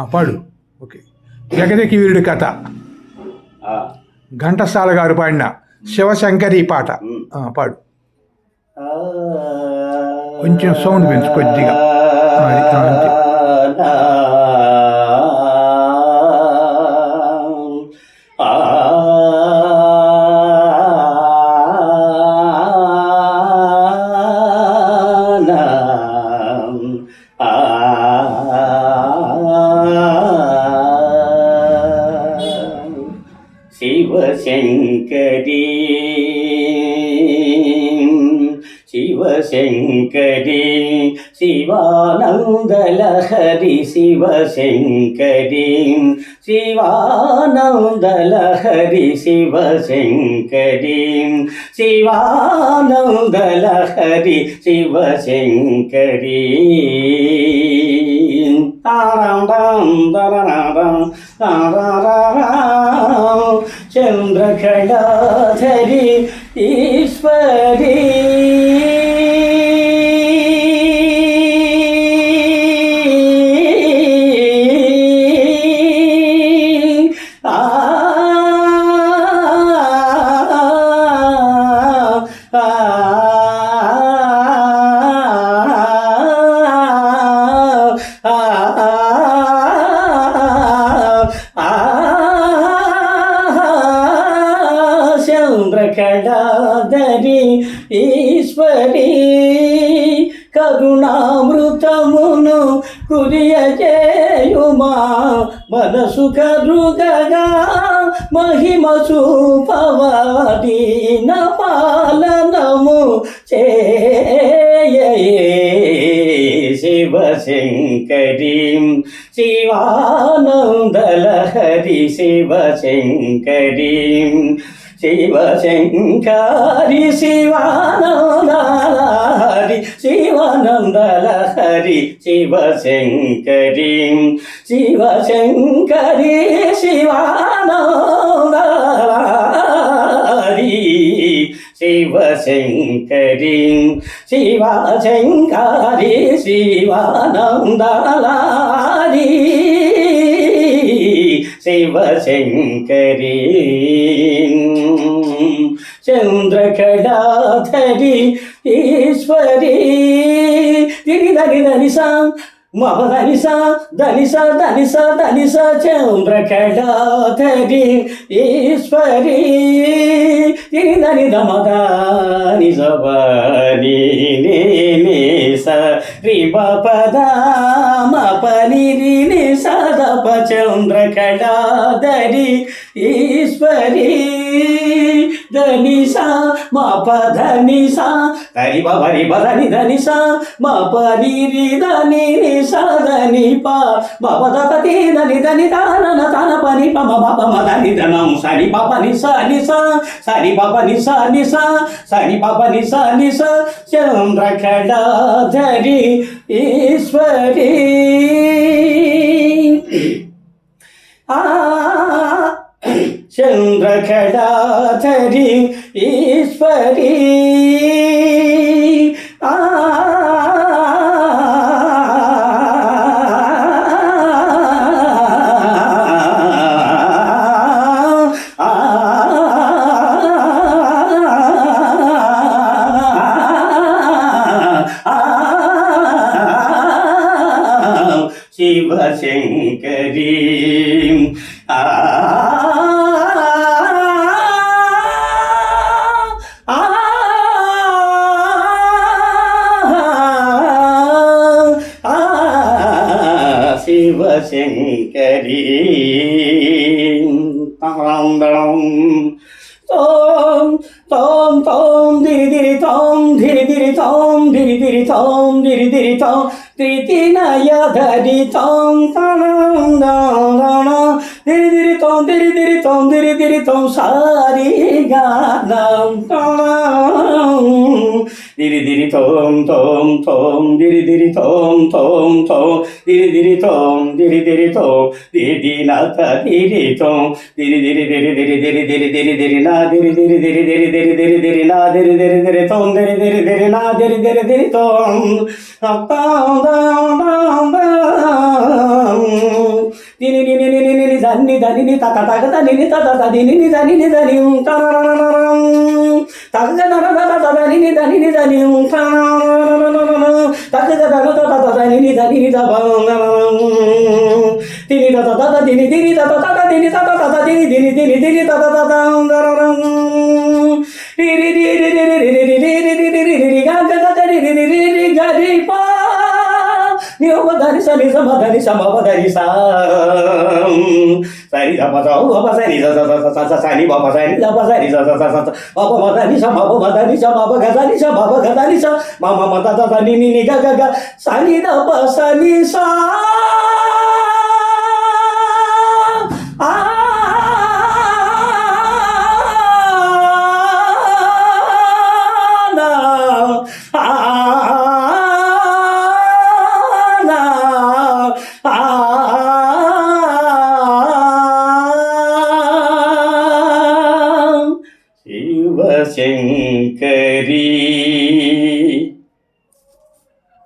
పాడు. ఓకే. జగదేకి వీరుడి కథ. ఘంటసాల గారు పాడిన శివశంకరి పాట. పాడు. కొంచెం సౌండ్ పెంచు కొద్దిగా. అంతే. சிவசங்கரி சிவசங்கரி சிவானந்தலஹரி சிவசங்கரி சிவானந்தலஹரி சிவசங்கரி சிவானந்தலஹரி சிவசங்கரி தாராண்டாம் தரநாடாம் தாராரா చంద్రకళాధరి ఈశ్వరి కరుణామృతమును కురియజేయుమా మనసు కరుగగా మహిమ చూపవాదీన పాలనము చేయే శివశంకరీ. శివానందలహరి శివశంకరీ. శివశంకారి శివానందారి శివానందల హరి శివశంకరి శివశంకరి శివానందారి శివశంకరి శివశంకరి శివానందారి శివశంకరీ చంద్రకళాధరి ఈశ్వరీ. తిరి దని దని సా మమ దని సా దని సా దని సా దని సా చంద్రకళాధరి ఈశ్వరీ. తిరి దని దమదాని సవాని నే నే రి పద మ పని సదప చంద్రకళాధరి. ధనిసా మా ప ధనిసా హరి బరి బదని ధనిసా మా పరి రి ధని నిసా ధని పా మా పదపతి ధని ధని తాన తాన పని పమ పమ ధని ధనం సరి పప నిసా నిసా సరి పప నిసా నిసా సరి పప నిసా నిసా చంద్రఖడా ధరి ఈశ్వరి చంద్రకళాధరి ఈశ్వరీ. ఆ. శివశంకరీ. శంకరీ తాందం తోం తోం తోం దిరిదిరి తోం దిరిదిరి తోం దిరిదిరి తోం దిరిదిరి తోం త్రితినయ ధరి తోం తనం. దిరిదిరి తోం దిరిదిరి తోం దిరిదిరి తోం సారి గానం తనం. దిరి దిరి తోం తోం తోం దిరి దిరి తోం తోం తోం దిరి దిరి తోం దిరి దిరి తోం దిరి నాథ దిరి తోం దిరి దిరి దిరి దిరి దిరి దిరి దిరి దిరి నా దిరి దిరి దిరి దిరి దిరి దిరి దిరి నా దిరి దిరి దిరి తోం దిరి దిరి దిరి నా దిరి దిరి దిరి తోం తాం తాం తాం తాం దిని నిని నిని నిని దన్ని దని ని తత తగ దని ని తత దని ని దని ని దని తరరరరం Tini యోమధరి సని సమధని సమవధరి సరి దప సౌవ సరి సని బప సరి దప సరి బప మదని స మప మదని స మప గదని స మప గదని స మమ మత ని ని గ గ సని దప సని సా